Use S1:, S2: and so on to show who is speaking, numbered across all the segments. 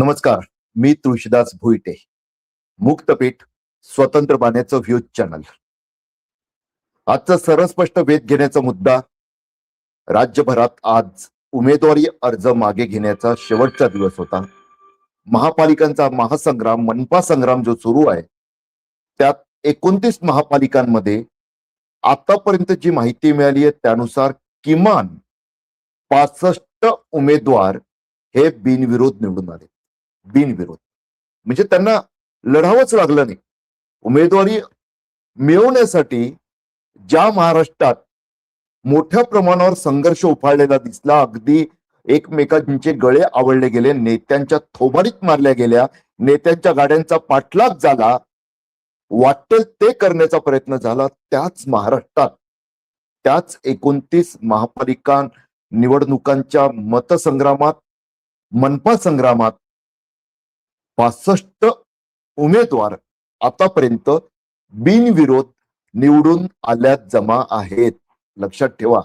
S1: नमस्कार मी तुळशीदास भुईटे मुक्तपीठ स्वतंत्र बाण्याचं views channel. आजचा सरस्पष्ट वेध घेण्याचा मुद्दा राज्यभरात आज उमेदवारी अर्ज मागे घेण्याचा शेवटचा दिवस होता. महापालिकांचा महासंग्राम मनपा संग्राम जो सुरू आहे त्यात एकोणतीस महापालिकांमध्ये आतापर्यंत जी माहिती मिळाली आहे त्यानुसार किमान पासष्ट उमेदवार हे बिनविरोध निवडून आले. बिनविरोध. म्हणजे त्यांना लढावंच लागलं नाही. उमेदवारी मिळवण्यासाठी ज्या महाराष्ट्रात मोठ्या प्रमाणावर संघर्ष उफाळलेला दिसला अगदी एकमेकांचे गळे आवडले गेले नेत्यांच्या थोबाडीत मारल्या गेल्या नेत्यांच्या गाड्यांचा पाठलाग झाला वाटेल ते करण्याचा प्रयत्न झाला त्याच महाराष्ट्रात त्याच एकोणतीस महापालिका निवडणुकांच्या मतसंग्रामात मनपा संग्रामात पासष्ट उमेदवार आतापर्यंत बिनविरोध निवडून आल्यात जमा आहेत. लक्षात ठेवा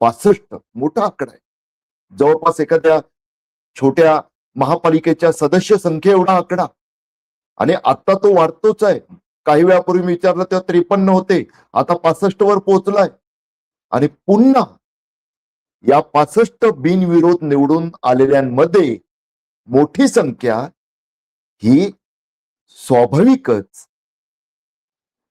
S1: पासष्ट मोठा आकडा आहे. जवळपास एखाद्या छोट्या महापालिकेच्या सदस्य संख्ये एवढा आकडा. आणि आता तो वाढतोच आहे. काही वेळापूर्वी मी विचारलं तेव्हा त्रेपन्न होते. आता पासष्ट वर पोहोचलाय. आणि पुन्हा या पासष्ट बिनविरोध निवडून आलेल्यांमध्ये मोठी संख्या ही स्वाभाविकच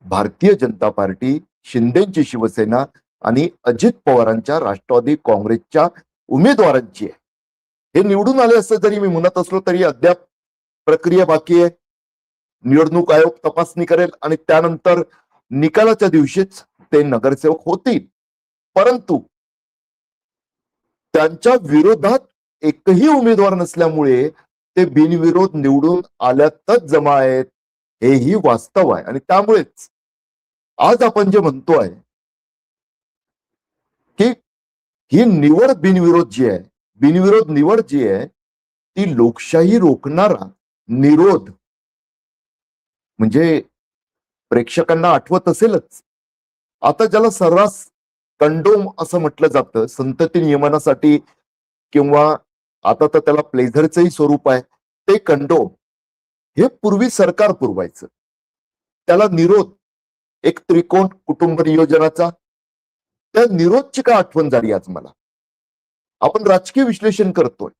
S1: भारतीय जनता पार्टी शिंदेची शिवसेना आणि अजित पवारांच्या राष्ट्रवादी काँग्रेसच्या उमेदवारांची आहे. हे निवडून आले असं जरी मी म्हणत असलो तरी अद्याप प्रक्रिया बाकी आहे. निवडणूक आयोग तपासणी करेल आणि त्यानंतर निकालाच्या दिवशीच ते नगरसेवक होतील. परंतु त्यांच्या विरोधात एकही उमेदवार नसल्यामुळे ते बिनविरोध निवडून आल्यातच जमा आहेत हेही वास्तव आहे. आणि त्यामुळेच आज आपण जे म्हणतोय की ही निवड बिनविरोध जी आहे बिनविरोध निवड जी आहे ती लोकशाही रोखणारा निरोध म्हणजे प्रेक्षकांना आठवत असेलच. आता ज्याला सर्रास कंडोम असं म्हटलं जातं संतती नियमनासाठी किंवा आता तर त्याला प्लेझरचंही स्वरूप आहे. ते कंडोम हे पूर्वी सरकार पुरवायचं. त्याला निरोध एक त्रिकोण कुटुंब नियोजनाचा त्या निरोधची का आठवण झाली आज मला? आपण राजकीय विश्लेषण करतोय.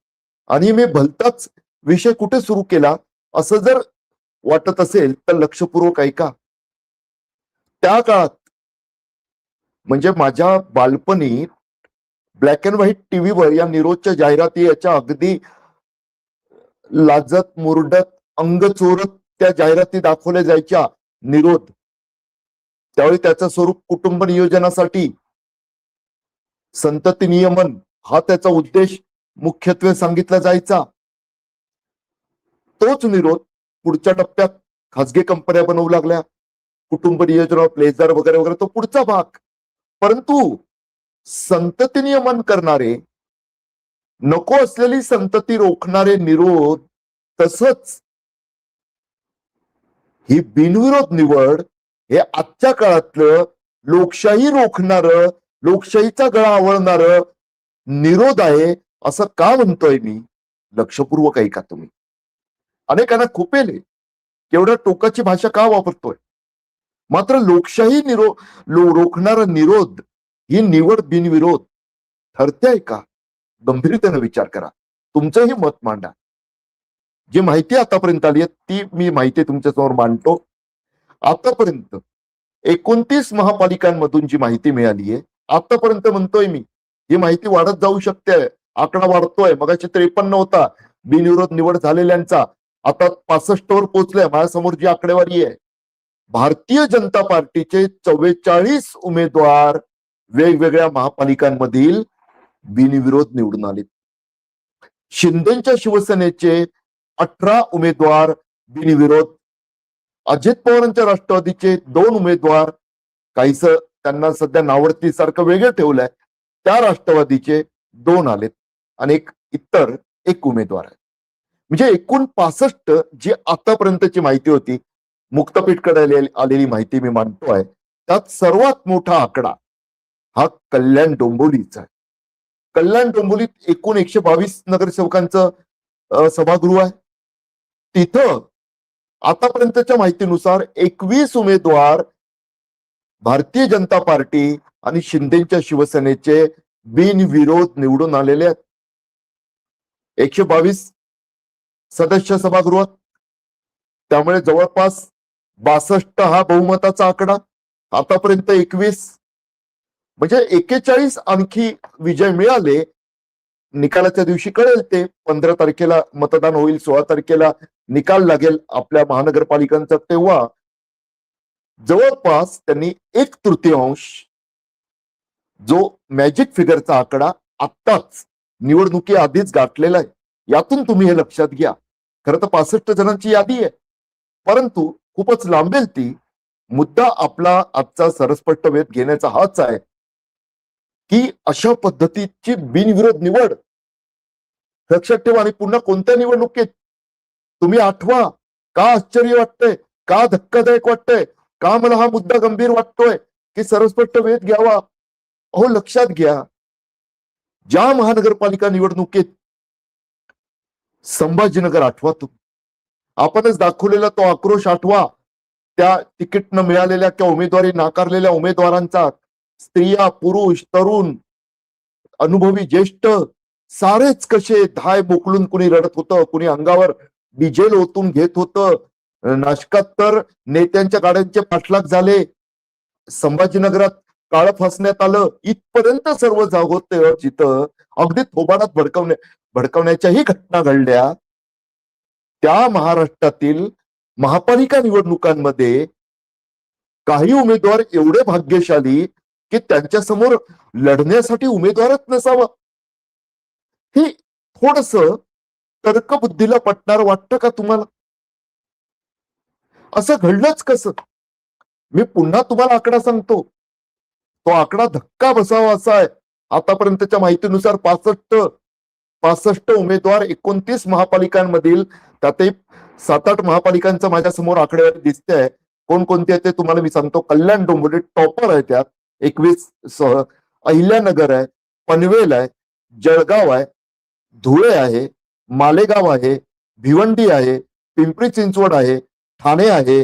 S1: आणि मी भलताच विषय कुठे सुरू केला असं जर वाटत असेल तर लक्षपूर्वक ऐका. त्या काळात म्हणजे माझ्या बालपणी ब्लॅक अँड व्हाईट टीव्हीवर या निरोधच्या जाहिराती याच्या अगदी लाजत मुरडत अंग चोरत त्या जाहिराती दाखवल्या जायच्या. निरोध त्यावेळी त्याचं स्वरूप कुटुंब नियोजनासाठी संतती नियमन हा त्याचा उद्देश मुख्यत्वे सांगितला जायचा. तोच निरोध पुढच्या टप्प्यात खासगी कंपन्या बनवू लागल्या. कुटुंब नियोजन प्लेझर वगैरे वगैरे तो पुढचा भाग. परंतु संतती नियमन करणारे नको असलेली संतती रोखणारे निरोध तसंच ही बिनविरोध निवड हे आजच्या काळातलं लोकशाही रोखणार लोकशाहीचा गळा आवळणार निरोध आहे असं का म्हणतोय मी? लक्षपूर्वक ऐका तुम्ही. अनेकांना खुपेले एवढ्या टोकाची भाषा का वापरतोय? मात्र लोकशाही निरो लो रोखणारा निरोध ही निवड बिनविरोध. ठरते आहे का? गंभीरतेनं विचार करा. तुमचंही मत मांडा. जी माहिती आतापर्यंत आली आहे ती मी माहिती तुमच्यासमोर मांडतो. आतापर्यंत एकोणतीस महापालिकांमधून जी माहिती मिळाली आहे आतापर्यंत म्हणतोय मी ही माहिती वाढत जाऊ शकते आकडा वाढतोय मगाशी त्रेपन्न होता बिनविरोध निवड झालेल्यांचा आता पासष्ट वर पोहोचलाय माझ्यासमोर जी आकडेवारी आहे. भारतीय जनता पार्टीचे चव्वेचाळीस उमेदवार वेगवेगळ्या महापालिकांमधील बिनविरोध निवडून आले. शिंदेच्या शिवसेनेचे अठरा उमेदवार बिनविरोध अजित पवारांच्या राष्ट्रवादीचे दोन उमेदवार काहीस त्यांना सध्या नावडती सारखं वेगळं ठेवलंय त्या राष्ट्रवादीचे दोन आलेत आणि एक इतर एक उमेदवार आहे. म्हणजे एकूण पासष्ट जी आतापर्यंतची माहिती होती मुक्तपीठकडे आलेली माहिती मी मांडतोय त्यात सर्वात मोठा आकडा हा कल्याण डोंबोलीचा आहे. कल्याण डोंबोलीत एकूण एकशे बावीस नगरसेवकांचं सभागृह आहे. तिथं आतापर्यंतच्या माहितीनुसार एकवीस उमेदवार भारतीय जनता पार्टी आणि शिंदेच्या शिवसेनेचे बिनविरोध निवडून आलेले आहेत. एकशे बावीस सदस्य सभागृहात. त्यामुळे जवळपास बासष्ट हा बहुमताचा आकडा. आतापर्यंत एकवीस म्हणजे एकेचाळीस आणखी विजय मिळाले निकालाच्या दिवशी कळेल ते. पंधरा तारखेला मतदान होईल सोळा तारखेला निकाल लागेल आपल्या महानगरपालिकांचा तेव्हा. जवळपास त्यांनी एक तृतीयांश जो मॅजिक फिगरचा आकडा आत्ताच निवडणुकी आधीच गाठलेला आहे. यातून तुम्ही हे लक्षात घ्या. खरं तर पासष्ट जणांची यादी आहे. परंतु खूपच लांबेल ती. मुद्दा आपला आजचा सरस्पष्ट वेध घेण्याचा हाच आहे. की अशा पद्धतीची बिनविरोध निवड लक्षात ठेवा आणि पुन्हा कोणत्या निवडणुकीत? तुम्ही आठवा का आश्चर्य वाटतंय का धक्कादायक वाटतंय का मला हा मुद्दा गंभीर वाटतोय की सर्वस्पष्ट वेध घ्यावा? अहो लक्षात घ्या. ज्या महानगरपालिका निवडणुकीत संभाजीनगर आठवा तुम्ही. आपणच दाखवलेला तो आक्रोश आठवा. त्या तिकीट न मिळालेल्या किंवा उमेदवारी नाकारलेल्या उमेदवारांचा स्त्रिया पुरुष तरुण अनुभवी ज्येष्ठ सारेच कसे धाय बोकलून कुणी रडत होतं कुणी अंगावर डिझेल ओतून घेत होतं नाशकात तर नेत्यांच्या गाड्यांचे पाठलाग झाले. संभाजीनगरात काळ फसण्यात आलं. इथपर्यंत सर्व जाग होते जिथं अगदी थोबाडात भडकवण्या भडकवण्याच्याही घटना घडल्या. त्या महाराष्ट्रातील महापालिका निवडणुकांमध्ये काही उमेदवार एवढे भाग्यशाली की त्यांच्यासमोर लढण्यासाठी उमेदवारच नसावा. हे थोडस तर्कबुद्धीला पटणार वाटतं का तुम्हाला? असं घडलंच कसं? मी पुन्हा तुम्हाला आकडा सांगतो. तो आकडा धक्का बसावा असा आहे. आतापर्यंतच्या माहितीनुसार पासष्ट पासष्ट उमेदवार एकोणतीस महापालिकांमधील त्यातही सात आठ महापालिकांचा माझ्यासमोर आकडेवारी दिसते आहे कोणकोणते आहे ते तुम्हाला मी सांगतो. कल्याण डोंबिवली टॉपर आहे त्यात. एकवीस सह अहिल्यानगर आहे पनवेल आहे जळगाव आहे धुळे आहे मालेगाव आहे भिवंडी आहे पिंपरी चिंचवड आहे ठाणे आहे.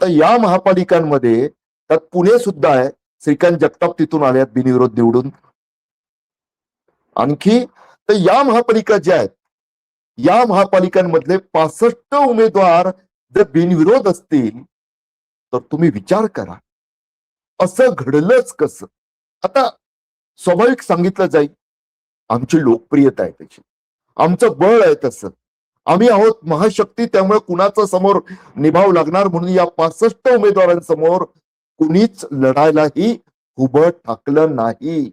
S1: तर या महापालिकांमध्ये त्यात पुणे सुद्धा आहे श्रीकांत जगताप तिथून आले आहेत बिनविरोध निवडून. आणखी तर या महापालिका ज्या आहेत या महापालिकांमधले पासष्ट उमेदवार जर बिनविरोध असतील तर तुम्ही विचार करा. असं घडलंच कसं? आता स्वाभाविक सांगितलं जाईल. आमची लोकप्रियता आहे त्याची. आमचं बळ आहे तसं. आम्ही आहोत महाशक्ती त्यामुळे कुणाचा समोर निभाव लागणार म्हणून या पासष्ट उमेदवारांसमोर कुणीच लढायलाही उभं ठाकलं नाही.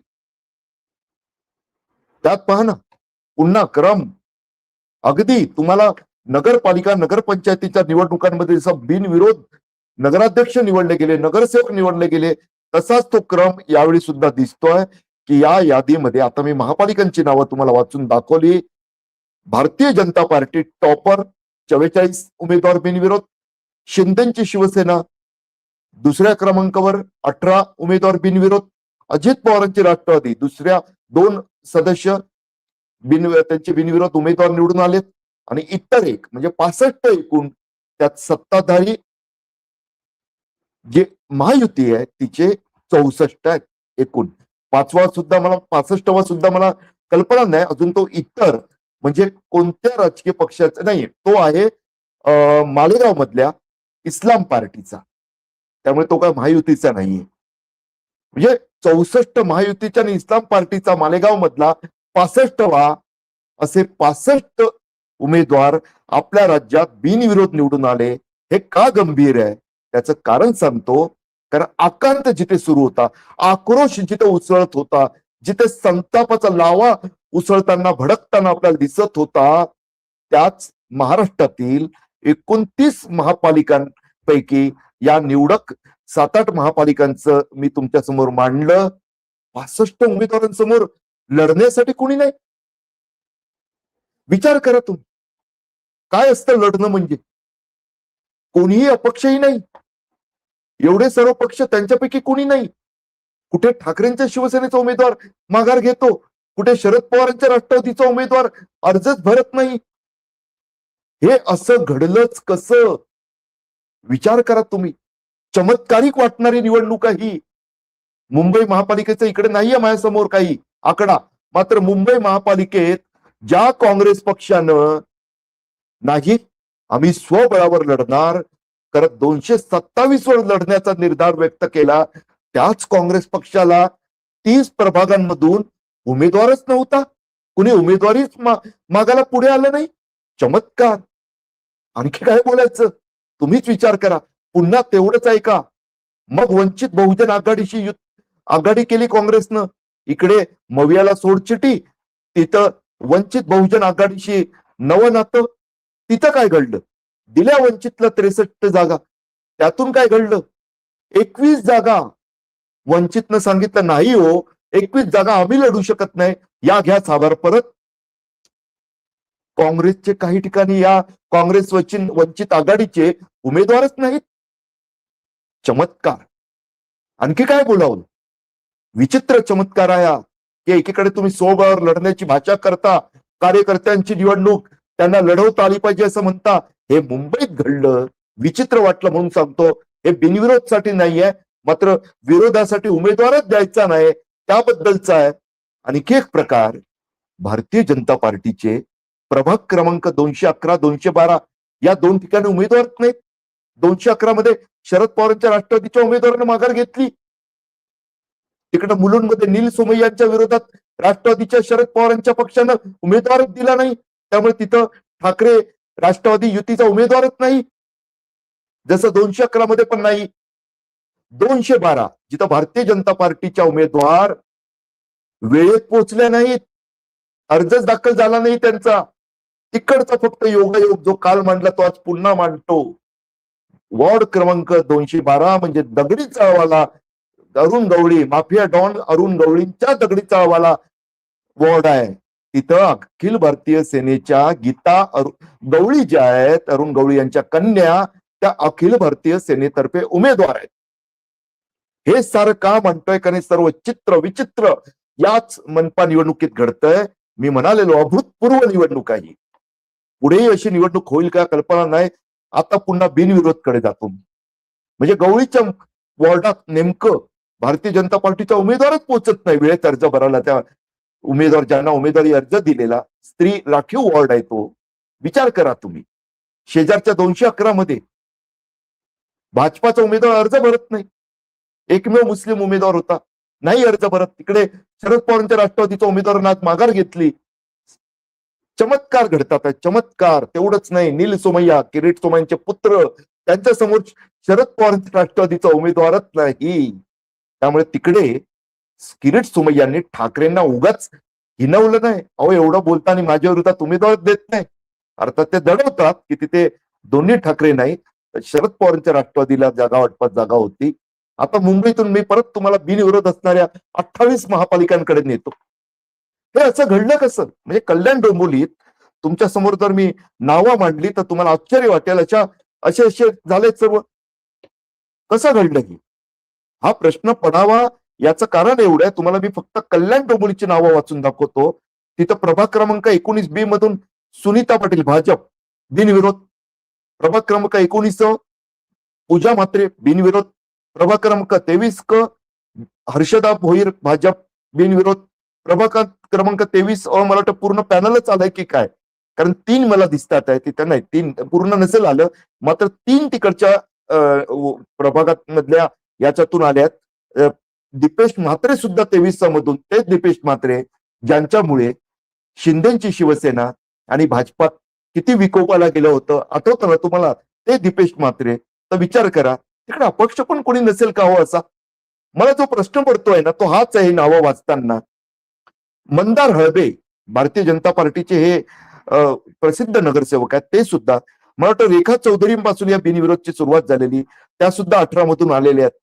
S1: त्यात पहा ना पुन्हा क्रम. अगदी तुम्हाला नगरपालिका नगरपंचायतीच्या निवडणुकांमध्ये जसं बिनविरोध नगराध्यक्ष निवडले गेले नगरसेवक निवडले गेले तसाच तो क्रम यावेळी सुद्धा दिसतोय की या यादीमध्ये आता मी महापालिकांची नावं तुम्हाला वाचून दाखवली. भारतीय जनता पार्टी टॉपर चव्वेचाळीस उमेदवार बिनविरोध शिंदेची शिवसेना दुसऱ्या क्रमांकावर अठरा उमेदवार बिनविरोध अजित पवारांची राष्ट्रवादी दुसऱ्या दोन सदस्य बिन त्यांचे बिनविरोध उमेदवार निवडून आलेत. आणि इतर एक म्हणजे पासष्ट एकूण त्यात सत्ताधारी जे महायुती आहे तिचे चौसष्ट आहेत एकूण. पाचवा सुद्धा मला पासष्टवा सुद्धा मला कल्पना नाही. अजून तो इतर म्हणजे कोणत्या राजकीय पक्षाचा नाही तो आहे मालेगाव मधल्या इस्लाम पार्टीचा. त्यामुळे तो काय महायुतीचा नाहीये. म्हणजे चौसष्ट महायुतीच्या आणि इस्लाम पार्टीचा मालेगाव मधला पासष्टवा असे पासष्ट उमेदवार आपल्या राज्यात बिनविरोध निवडून आले हे का गंभीर आहे? त्याचं कारण सांगतो कारण आकांत जिथे सुरू होता आक्रोश जिथे उसळत होता जिथे संतापाचा लावा उसळताना भडकताना आपल्याला दिसत होता त्याच महाराष्ट्रातील एकोणतीस महापालिकांपैकी या निवडक सात आठ महापालिकांचं मी तुमच्यासमोर मांडलं. पासष्ट उमेदवारांसमोर लढण्यासाठी कोणी नाही. विचार करा तुम्ही. काय असतं लढणं म्हणजे? कोणीही अपक्षही नाही. एवढे सर्व पक्ष त्यांच्यापैकी कोणी नाही. कुठे ठाकरेंच्या शिवसेनेचा उमेदवार माघार घेतो कुठे शरद पवारांच्या राष्ट्रवादीचा उमेदवार अर्जच भरत नाही. हे असं घडलंच कसं? विचार करा तुम्ही. चमत्कारिक वाटणारी निवडणूक आहे ही. मुंबई महापालिकेचं इकडे नाहीये माझ्यासमोर काही आकडा. मात्र मुंबई महापालिकेत ज्या काँग्रेस पक्षानं नाही आम्ही स्वबळावर लढणार करत दोनशे सत्तावीस वर लढण्याचा निर्धार व्यक्त केला. त्याच काँग्रेस पक्षाला तीस प्रभागांमधून उमेदवारच नव्हता. कुणी उमेदवारीच मा- पुढे आलं नाही? चमत्कार. आणखी काय बोलायचं? तुम्हीच विचार करा. पुन्हा तेवढंच ऐका. मग वंचित बहुजन आघाडीशी युत- आघाडी केली काँग्रेसनं. इकडे मवियाला सोडचिटी तिथं वंचित बहुजन आघाडीशी नवं नातं. तिथं काय घडलं? दिल्या वंचितला त्रेसष्ट जागा. त्यातून काय घडलं? एकवीस जागा. वंचितनं सांगितलं नाही हो एकवीस जागा आम्ही लढू शकत नाही. या घ्या साभार परत. काँग्रेसचे काही ठिकाणी या काँग्रेस वचिन वंचित आघाडीचे उमेदवारच नाहीत. चमत्कार. आणखी काय बोलावून विचित्र चमत्कार आहे की एकीकडे तुम्ही सोबळावर लढण्याची भाषा करता कार्यकर्त्यांची निवडणूक त्यांना लढवता आली पाहिजे असं म्हणता हे मुंबईत घडलं विचित्र वाटलं म्हणून सांगतो. हे बिनविरोधसाठी नाहीये मात्र विरोधासाठी उमेदवारच द्यायचा नाही त्याबद्दलचा आहे. आणखी एक प्रकार भारतीय जनता पार्टीचे प्रभाग क्रमांक दोनशे अकरा दोनशे बारा या दोन ठिकाणी उमेदवार नाहीत. दोनशे अकरा मध्ये शरद पवारांच्या राष्ट्रवादीच्या उमेदवाराने माघार घेतली. तिकडे मुलुंडमध्ये नील सोमय्यांच्या विरोधात राष्ट्रवादीच्या शरद पवारांच्या पक्षानं उमेदवारच दिला नाही. त्यामुळे तिथं ठाकरे राष्ट्रवादी युतीचा उमेदवारच नाही. जसं दोनशे अकरा मध्ये पण नाही. दोनशे बारा. जिथं भारतीय जनता पार्टीच्या उमेदवार वेळेत पोहोचल्या नाहीत. अर्जच दाखल झाला नाही त्यांचा. तिकडचा फक्त योगायोग जो काल मांडला तो आज पुन्हा मांडतो. वॉर्ड क्रमांक दोनशे बारा म्हणजे दगडी चळवाला अरुण गवळी माफिया डॉन अरुण गवळींच्या दगडी चळवाला वॉर्ड आहे. तिथं अखिल भारतीय सेनेच्या गीता गवळी ज्या आहेत अरुण गवळी यांच्या कन्या त्या अखिल भारतीय सेनेतर्फे उमेदवार आहेत. हे सारं का म्हणतोय कारण सर्व चित्र विचित्र याच मनपा निवडणुकीत घडतंय. मी म्हणालेलो अभूतपूर्व निवडणूक आहे पुढेही अशी निवडणूक होईल का कल्पना नाही. आता पुन्हा बिनविरोधकडे जातो म्हणजे गवळीच्या वॉर्डात नेमकं भारतीय जनता पार्टीचा उमेदवारच पोहोचत नाही. वेळेत अर्ज भरायला त्या उमेदवार ज्यांना उमेदवारी अर्ज दिलेला स्त्री राखीव वॉर्ड आहे तो विचार करा तुम्ही. शेजारच्या दोनशे अकरा मध्ये भाजपाचा उमेदवार अर्ज भरत नाही. एकमेव मुस्लिम उमेदवार होता नाही अर्ज भरत. तिकडे शरद पवारांच्या राष्ट्रवादीचा उमेदवारांना आज माघार घेतली. चमत्कार घडतात. चमत्कार तेवढंच नाही. नील सोमय्या किरीट सोमय्यांचे पुत्र त्यांच्यासमोर शरद पवारांच्या राष्ट्रवादीचा उमेदवारच नाही. त्यामुळे तिकडे किरीट सुमय्यांनी ठाकरेंना उगाच हिनवलं नाही. अहो एवढं बोलताना माझ्या तुम्ही उमेदवार देत नाही. अर्थात ते दडवतात की तिथे दोन्ही ठाकरे नाही. शरद पवारांच्या राष्ट्रवादीला जागा वाटपात जागा होती. आता मुंबईतून मी परत तुम्हाला बिनविरोध असणाऱ्या अठ्ठावीस महापालिकांकडे नेतो. हे असं घडलं कसं? म्हणजे कल्याण डोंबोलीत तुमच्यासमोर जर मी नावं मांडली तर तुम्हाला आश्चर्य वाटेल. अशा असे असे झाले सर्व. कसं घडलं की हा प्रश्न पडावा याचं कारण एवढं आहे तुम्हाला मी फक्त कल्याण डोंबिवलीची नावं वाचून दाखवतो. तिथं प्रभाग क्रमांक एकोणीस बी मधून सुनीता पाटील भाजप बिनविरोध. प्रभाग क्रमांक एकोणीस पूजा म्हात्रे बिनविरोध. प्रभाग क्रमांक तेवीस क हर्षदा भोईर भाजप बिनविरोध. प्रभाग क्रमांक तेवीस अ मला वाटतं पूर्ण पॅनलच आलंय की काय? कारण तीन मला दिसतात आहे तिथं. नाही तीन पूर्ण नसेल आलं. मात्र तीन तिकडच्या अं, प्रभागात मधल्या याच्यातून आल्यात. दीपेश म्हात्रे सुद्धा तेवीस मधून तेच दीपेश म्हात्रे ज्यांच्यामुळे शिंदेची शिवसेना आणि भाजपात किती विकोपाला गेलं होतं आठवतं ना तुम्हाला? ते दीपेश म्हात्रे. तर विचार करा तिकडे अपक्ष पण कोणी नसेल का हो असा? मला जो प्रश्न पडतोय ना तो हाच आहे नावं वाचताना. मंदार हळबे भारतीय जनता पार्टीचे हे प्रसिद्ध नगरसेवक आहेत ते सुद्धा. मला वाटतं रेखा चौधरींपासून या बिनविरोधची सुरुवात झालेली त्या सुद्धा अठरा मधून आलेल्या आहेत.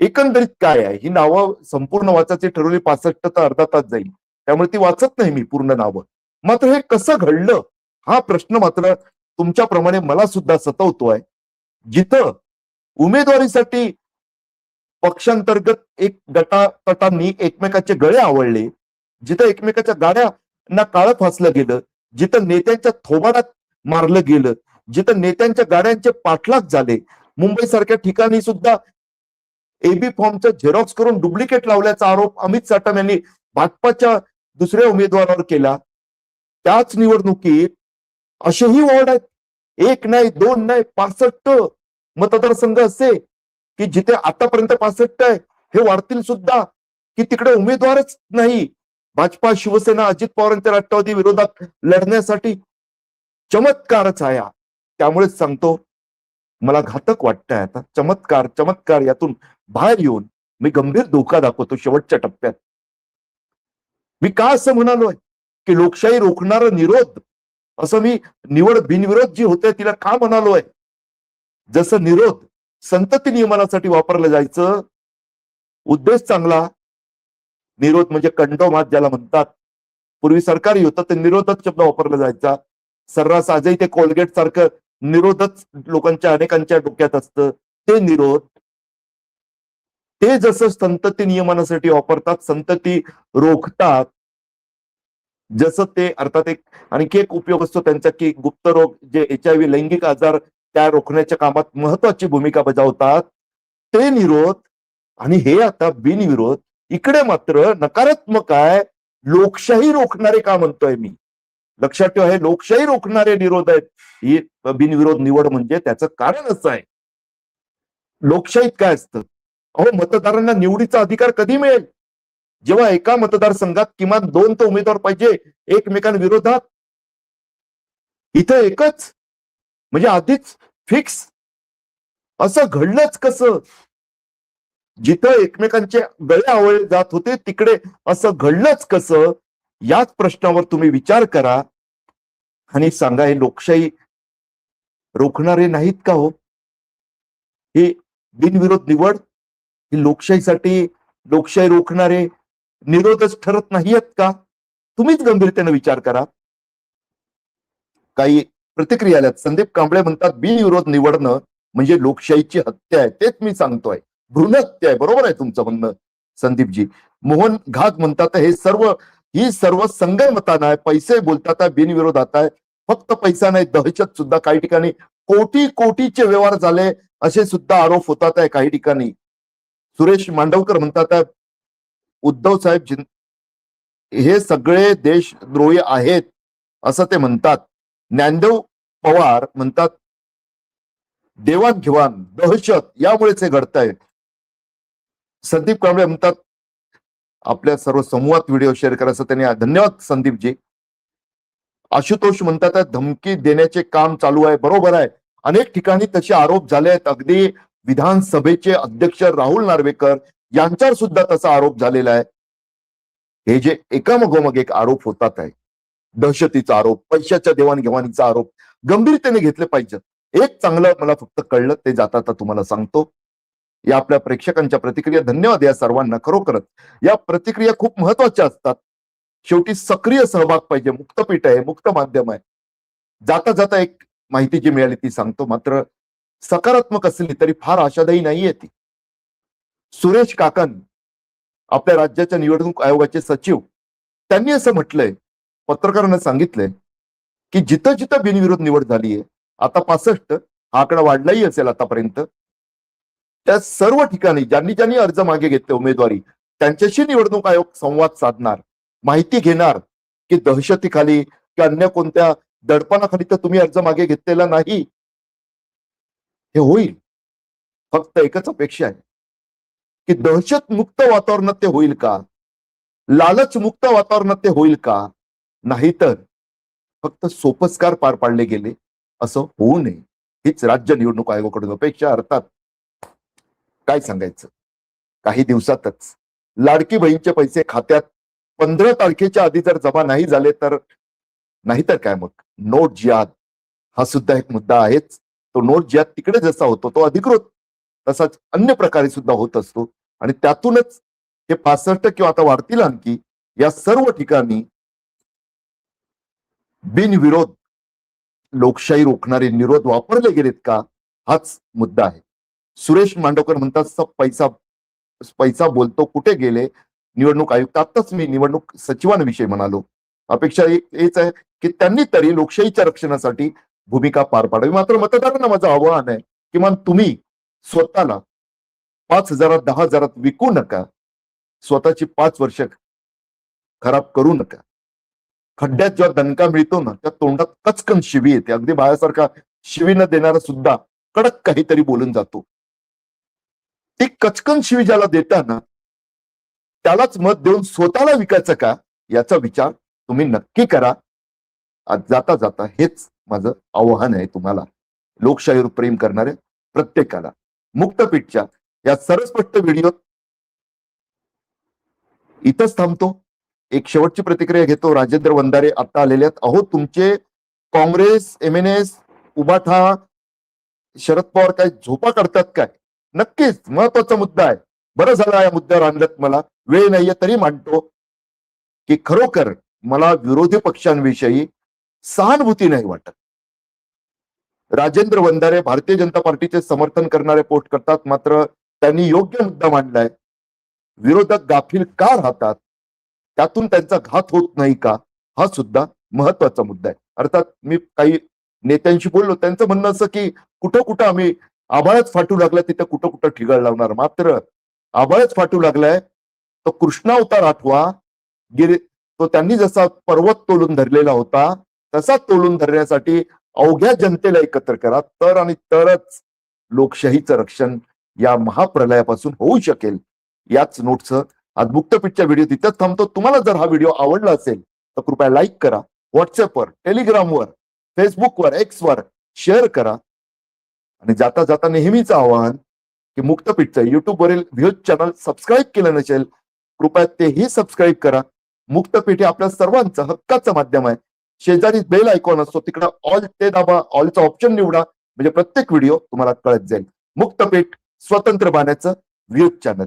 S1: एकंदरीत काय आहे? ही नावं संपूर्ण वाचायची ठरवली पासष्ट तर अर्धा तास जाईल. त्यामुळे ती वाचत नाही मी पूर्ण नावं. मात्र हे कसं घडलं? हा प्रश्न मात्र तुमच्याप्रमाणे मला सुद्धा सतवतोय जिथं उमेदवारीसाठी पक्षांतर्गत एक गटातटांनी एकमेकाचे गळे आवडले जिथं एकमेकाच्या गाड्यांना काळं फासलं गेलं जिथं नेत्यांच्या थोबाडात मारलं गेलं जिथं नेत्यांच्या गाड्यांचे पाठलाग झाले मुंबई सारख्या ठिकाणी सुद्धा एबी फॉर्मचं झेरॉक्स करून डुप्लिकेट लावल्याचा आरोप अमित साटम यांनी भाजपाच्या दुसऱ्या उमेदवारावर केला. त्याच निवडणुकीत असेही वॉर्ड आहेत. एक नाही दोन नाही पासष्ट मतदारसंघ असे की जिथे आतापर्यंत पासष्ट आहे. हे वाढतील सुद्धा की तिकडे उमेदवारच नाही. भाजपा शिवसेना अजित पवारांच्या राष्ट्रवादी विरोधात लढण्यासाठी चमत्कारच आहे त्यामुळेच सांगतो मला घातक वाटतंय आता. चमत्कार चमत्कार यातून बाहेर येऊन मी गंभीर धोका दाखवतो शेवटच्या टप्प्यात. मी का असं म्हणालोय? की लोकशाही रोखणारा निरोध असं मी निवड बिनविरोध जी होते तिला का म्हणालोय? जसं निरोध संतती नियमनासाठी वापरलं जायचं उद्देश चांगला निरोध म्हणजे कंठोमात ज्याला म्हणतात. पूर्वी सरकारी होतं ते निरोधच शब्द वापरला जायचा. सर्रास आजही ते कोलगेट सारखं निरोधच लोकांच्या अनेकांच्या डोक्यात असतं. ते निरोध ते जसं संतती नियमनासाठी वापरतात संतती रोखतात जसं ते अर्थात एक आणखी एक उपयोग असतो त्यांचा की गुप्तरोग जे एच आय व्ही लैंगिक आजार त्या रोखण्याच्या कामात महत्वाची भूमिका बजावतात. ते निरोध आणि हे आता बिनविरोध इकडे मात्र नकारात्मक आहे. लोकशाही रोखणारे का म्हणतोय मी? लक्षात ठेवा हे लोकशाही रोखणारे निरोध आहेत. ही बिनविरोध निवड म्हणजे त्याचं कारण असं आहे. लोकशाहीत काय असतं? अहो मतदारांना निवडीचा अधिकार कधी मिळेल? जेव्हा एका मतदारसंघात किमान दोन तर उमेदवार पाहिजे एकमेकांविरोधात? इथं एकच. म्हणजे आधीच फिक्स. असं घडलंच कसं? जिथं एकमेकांचे गळे आवळले जात होते तिकडे असं घडलंच कसं? याच प्रश्नावर तुम्ही विचार करा आणि सांगा हे लोकशाही रोखणारे नाहीत का हो? हे बिनविरोध निवड? ही लोकशाहीसाठी लोकशाही रोखणारे निरोधच ठरत नाहीयेत का? तुम्हीच गंभीरतेने विचार करा. काही प्रतिक्रिया आल्यात. संदीप कांबळे म्हणतात बिनविरोध निवडणं म्हणजे लोकशाहीची हत्या आहे. तेच मी सांगतोय. भ्रूणहत्या आहे. बरोबर आहे तुमचं म्हणणं संदीपजी. मोहन घाग म्हणतात हे सर्व ही सर्व संगमताना आहे पैसे बोलतात आहे बिनविरोधात आहे. फक्त पैसा नाही दहशत सुद्धा काही ठिकाणी. कोटी कोटीचे व्यवहार झाले असे सुद्धा आरोप होतात आहे काही ठिकाणी. सुरेश मांडवकर म्हणतात आहे उद्धव साहेब जिन- हे सगळे देशद्रोही आहेत असं ते म्हणतात. ज्ञानदेव पवार म्हणतात देवाणघेवाण दहशत यामुळेच हे घडतंय. संदीप कांबळे म्हणतात आपल्या सर्व समूहात व्हिडिओ शेअर करायचं. त्यांनी धन्यवाद संदीपजी. आशुतोष म्हणतात धमकी देण्याचे काम चालू आहे. बरोबर आहे. अनेक ठिकाणी तसे आरोप झाले आहेत. अगदी विधानसभेचे अध्यक्ष राहुल नार्वेकर यांच्यावर सुद्धा तसा आरोप झालेला आहे. हे जे एकामागोमाग एक आरोप होतात आहे. दहशतीचा आरोप पैशाच्या देवाणघेवाणीचा आरोप गंभीरतेने घेतले पाहिजेत. एक चांगलं मला फक्त कळलं ते जाता तुम्हाला सांगतो. या आपल्या प्रेक्षकांच्या प्रतिक्रिया धन्यवाद या सर्वांना खरोखरच. या प्रतिक्रिया खूप महत्त्वाच्या असतात. शेवटी सक्रिय सहभाग पाहिजे मुक्तपीठ आहे मुक्त माध्यम आहे. जाता जाता एक माहिती जी मिळाली ती सांगतो मात्र सकारात्मक असली तरी फार आशादायी नाहीये ती. सुरेश काकन आपल्या राज्याच्या निवडणूक आयोगाचे सचिव त्यांनी असं म्हटलंय पत्रकारांना सांगितलंय की जिथं जिथं बिनविरोध निवड झालीये आता पासष्ट हा आकडा वाढलाही असेल आतापर्यंत त्या सर्व ठिकाणी ज्यांनी ज्यांनी अर्ज मागे घेतले उमेदवारी त्यांच्याशी निवडणूक आयोग संवाद साधणार माहिती घेणार की दहशतीखाली की अन्य कोणत्या दडपणाखाली तर तुम्ही अर्ज मागे घेतलेला नाही. हे होईल. फक्त एकच अपेक्षा आहे. की दहशत मुक्त वातावरणात ते होईल का? लालच मुक्त वातावरणात ते होईल का? नाहीतर फक्त सोपस्कार पार पाडले गेले. असं होऊ नये. हीच राज्य निवडणूक आयोगाकडून अपेक्षा अर्थात काय सांगायचं? काही दिवसातच. लाडकी बहीणचे पैसे खात्यात. पंधरा तारखेच्या आधी जर जमा नाही झाले तर? नाहीतर काय मग? नोट जिहाद हा सुद्धा एक मुद्दा आहेच. तो नोट जिहाद तिकडे जसा होतो तो अधिकृत. तसाच अन्य प्रकारे सुद्धा होत असतो. आणि त्यातूनच हे पासष्ट किंवा आता वाढतील आणखी या सर्व ठिकाणी बिनविरोध लोकशाही रोखणारे निरोध वापरले गेलेत का? हाच मुद्दा आहे. सुरेश मांडवकर म्हणतात सब पैसा पैसा बोलतो कुठे गेले? निवडणूक आयुक्त आताच मी निवडणूक सचिवांविषयी म्हणालो. अपेक्षा हेच आहे की त्यांनी तरी लोकशाहीच्या रक्षणासाठी भूमिका पार पाडावी. मात्र मतदारांना माझं आव्हान आहे किमान तुम्ही स्वतःला पाच हजारात दहा हजारात विकू नका. स्वतःची पाच वर्ष खराब करू नका. खड्ड्यात जेव्हा दणका मिळतो ना त्या तोंडात कचकन शिवी येते. अगदी बाळासारखा शिवी न देणारा सुद्धा कडक काहीतरी बोलून जातो. ती कचकन शिवी ज्याला देताना त्यालाच मत देऊन स्वतःला विकायचं का? याचा विचार तुम्ही नक्की करा. आज जाता जाता हेच माझं आव्हान आहे तुम्हाला. लोकशाहीवर प्रेम करणाऱ्या प्रत्येकाला. मुक्तपीठच्या या सरस्पष्ट व्हिडिओ इथंच थांबतो. एक शेवटची प्रतिक्रिया घेतो. राजेंद्र वंदारे आता आलेले आहेत अहो तुमचे Congress M N S Ubatha Sharad Pawar काय झोपा काढतात काय? नक्कीच महत्त्वाचा मुद्दा आहे. बरं झालं या मुद्द्यावर आणलं मला. वेळ नाहीये तरी मांडतो. की खरोखर मला विरोधी पक्षांविषयी सहानुभूती नाही वाटत. राजेंद्र वंदारे भारतीय जनता पार्टीचे समर्थन करणारे पोस्ट करतात. मात्र त्यांनी योग्य मुद्दा मांडलाय. विरोधक गाफील का राहतात? त्यातून त्यांचा घात होत नाही का? हा सुद्धा महत्त्वाचा मुद्दा आहे. अर्थात मी काही नेत्यांशी बोललो. त्यांचं म्हणणं असं की कुठं कुठं आम्ही आभाळच फाटू लागलाय तिथं कुठं कुठं ठिगळ लावणार? मात्र आभाळच फाटू लागलाय तो कृष्णावतार आठवा गिरी तो त्यांनी जसा पर्वत तोलून धरलेला होता तसा तोलून धरण्यासाठी अवघ्या जनतेला एकत्र करा तर आणि तरच लोकशाहीचं रक्षण या महाप्रलयापासून होऊ शकेल. याच नोटचं आज मुक्तपीठच्या व्हिडिओ तिथंच थांबतो. तुम्हाला जर हा व्हिडिओ आवडला असेल तर कृपया लाईक करा. व्हॉट्सअपवर टेलिग्रामवर फेसबुकवर एक्सवर शेअर करा. आणि जाता जाता नेहमीच आव्हान की मुक्तपीठचं युट्यूबवरील व्ह्यूज चॅनल सबस्क्राईब केलं नसेल कृपया तेही सबस्क्राईब करा. मुक्तपीठ हे आपल्या सर्वांचं हक्काचं माध्यम आहे. शेजारी बेल आयकॉन असतो तिकडं ऑल ते दाबा ऑलचा ऑप्शन निवडा म्हणजे प्रत्येक व्हिडिओ तुम्हाला कळत जाईल. मुक्तपीठ स्वतंत्र बाण्याचं व्ह्यूज चॅनल.